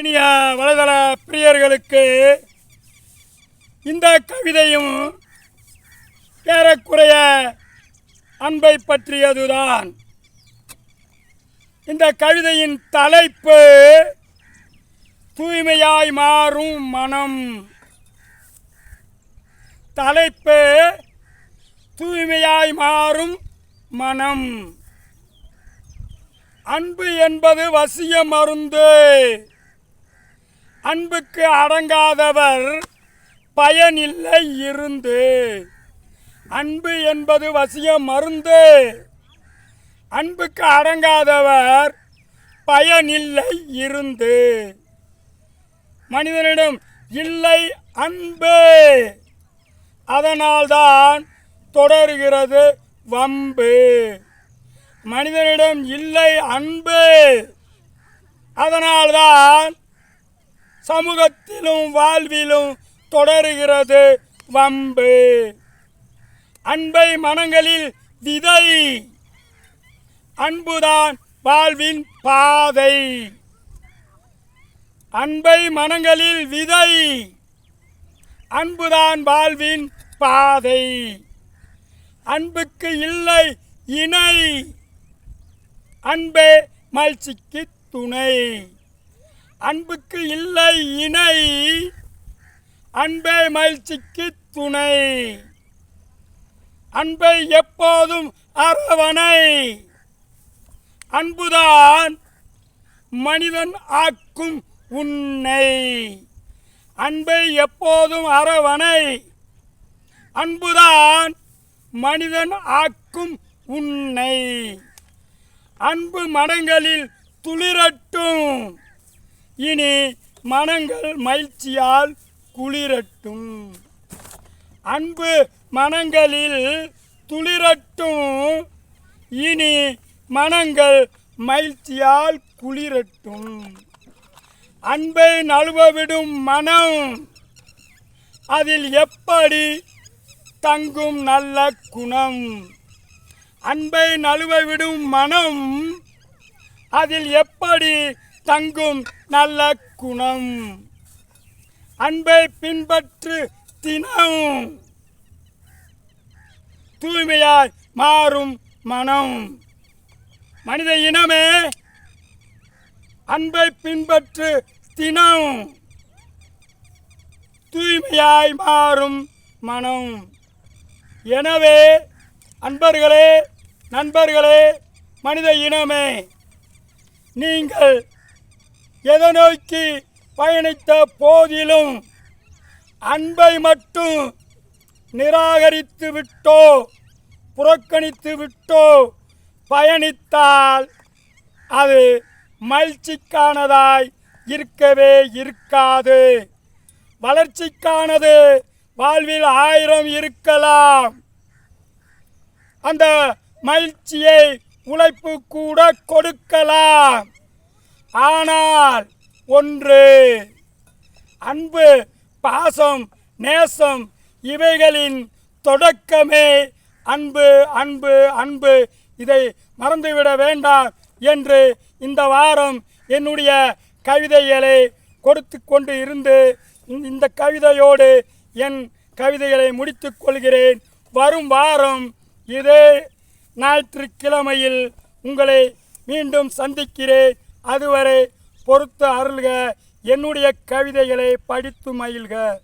இனிய வலைதள பிரியர்களுக்கு இந்த கவிதையும் ஏறக்குறைய அன்பை பற்றியதுதான். இந்த கவிதையின் தலைப்பு தூய்மையாய் மாறும் மனம். தலைப்பு தூய்மையாய் மாறும் மனம். அன்பு என்பது வசிய மருந்து. அன்புக்கு அடங்காதவர் பயனில்லை இருந்து. அன்பு என்பது வசிய மருந்து. அன்புக்கு அடங்காதவர் பயனில்லை இருந்து. மனிதனிடம் இல்லை அன்பு. அதனால்தான் தொடர்கிறது வம்பு. மனிதனிடம் இல்லை அன்பு. அதனால்தான் சமூகத்திலும் வாழ்விலும் தொடருகிறது வம்பு. அன்பை மனங்களில் விதை. அன்புதான் வாழ்வின் பாதை. அன்பை மனங்களில் விதை. அன்புதான் வாழ்வின் பாதை. அன்புக்கு இல்லை இணை. அன்பே மகிழ்ச்சிக்கு துணை. அன்புக்கு இல்லை இணை. அன்பே மகிழ்ச்சிக்கு துணை. அன்பை எப்போதும் அரவணை. அன்புதான் மனிதன் ஆக்கும் உன்னை. அன்பை எப்போதும் அரவணை. அன்புதான் மனிதன் ஆக்கும் உன்னை. அன்பு மனங்களில் துளிரட்டும். இனி மனங்கள் மகிழ்ச்சியால் குளிரட்டும். அன்பு மனங்களில் துளிரட்டும். இனி மனங்கள் மகிழ்ச்சியால் குளிரட்டும். அன்பை நழுவவிடும் மனம் அதில் எப்படி தங்கும் நல்ல குணம்? அன்பை நழுவவிடும் மனம் அதில் எப்படி தங்கும் நல்ல குணம். அன்பை பின்பற்று தினம். தூய்மையாய் மாறும் மனம். மனித இனமே அன்பை பின்பற்று தினம். தூய்மையாய் மாறும் மனம். எனவே அன்பர்களே நண்பர்களே மனித இனமே நீங்கள் எதை நோக்கி பயணித்த போதிலும் அன்பை மட்டும் நிராகரித்து விட்டோ புறக்கணித்து விட்டோ பயணித்தால் அது மகிழ்ச்சிக்கானதாய் இருக்கவே இருக்காது. வளர்ச்சிக்கானது வாழ்வில் ஆயிரம் இருக்கலாம். அந்த மகிழ்ச்சியை உழைப்பு கூட கொடுக்கலாம். ஆனால் ஒன்று அன்பு பாசம் நேசம் இவைகளின் தொடக்கமே அன்பு அன்பு அன்பு. இதை மறந்துவிட வேண்டாம் என்று இந்த வாரம் என்னுடைய கவிதைகளை கொடுத்து கொண்டு இருந்து இந்த- கவிதையோடு என் கவிதைகளை முடித்துக் கொள்கிறேன். வரும் வாரம் இதே ஞாயிற்றுக்கிழமையில் உங்களை மீண்டும் சந்திக்கிறேன். அதுவரை பொறுத்து அருள்க. என்னுடைய கவிதைகளை படித்து மகிழ்க.